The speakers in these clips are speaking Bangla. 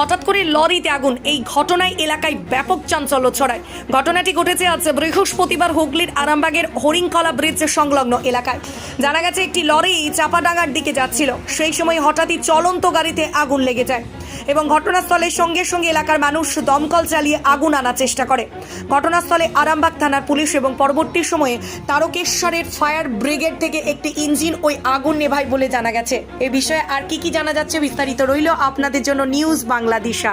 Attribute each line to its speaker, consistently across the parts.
Speaker 1: হঠাৎ করে লরিতে আগুন। এই ঘটনায় এলাকায় ব্যাপক চাঞ্চল্য ছড়ায়। ঘটনাটি ঘটেছে আজ বৃহস্পতিবার হুগলির আরামবাগের হরিংকলা ব্রিজ সংলগ্ন এলাকায়। জানা গেছে, একটি লরি চাপাডাঙ্গার দিকে যাচ্ছিল। সেই সময় হঠাৎই চলন্ত গাড়িতে আগুন লেগে যায়। এবং ঘটনাস্থলের সঙ্গে সঙ্গে এলাকার মানুষ দমকল চালিয়ে আগুন আনার চেষ্টা করে। ঘটনাস্থলে আরামবাগ থানার পুলিশ এবং পরবর্তী সময়ে তারকেশ্বরের ফায়ার ব্রিগেড থেকে একটি ইঞ্জিন ওই আগুন নেভায় বলে জানা গেছে। এ বিষয়ে আর কি কি জানা যাচ্ছে বিস্তারিত রইল আপনাদের জন্য নিউজ বাংলাদেশা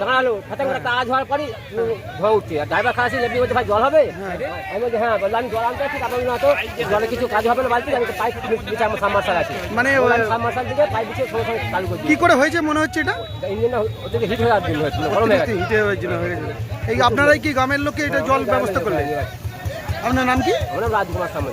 Speaker 2: দাঁড়াল। হাতে করে কাজ হওয়ার পরই ধোয়া উঠছে। আর ড্রাইভার খারাপ ছিল বলছে ভাই জল হবে? আমি বলছি হ্যাঁ বললাম জল আনতে আছি তারপর না তো জলে কিছু কাজ হবে না বালতি আমি পাইপ নিচে আমার সাবমার্সাল আছে।
Speaker 3: মানে
Speaker 2: সাবমার্সাল দিকে পাইপ দিকে সঙ্গে সঙ্গে চালু করে
Speaker 3: কি করে হয়েছে মনে হচ্ছে এটা?
Speaker 2: ইঞ্জিনটা হচ্ছে হিট হয়ে দিন হয়েছিল গরম হয়ে গেছে।
Speaker 3: হিটে হয়ে গেছে এই আপনারাই কি গ্রামের লোককে এটা জল ব্যবস্থা করলেন? আপনার নাম কি?
Speaker 2: আমরা রাজকুমার সামনে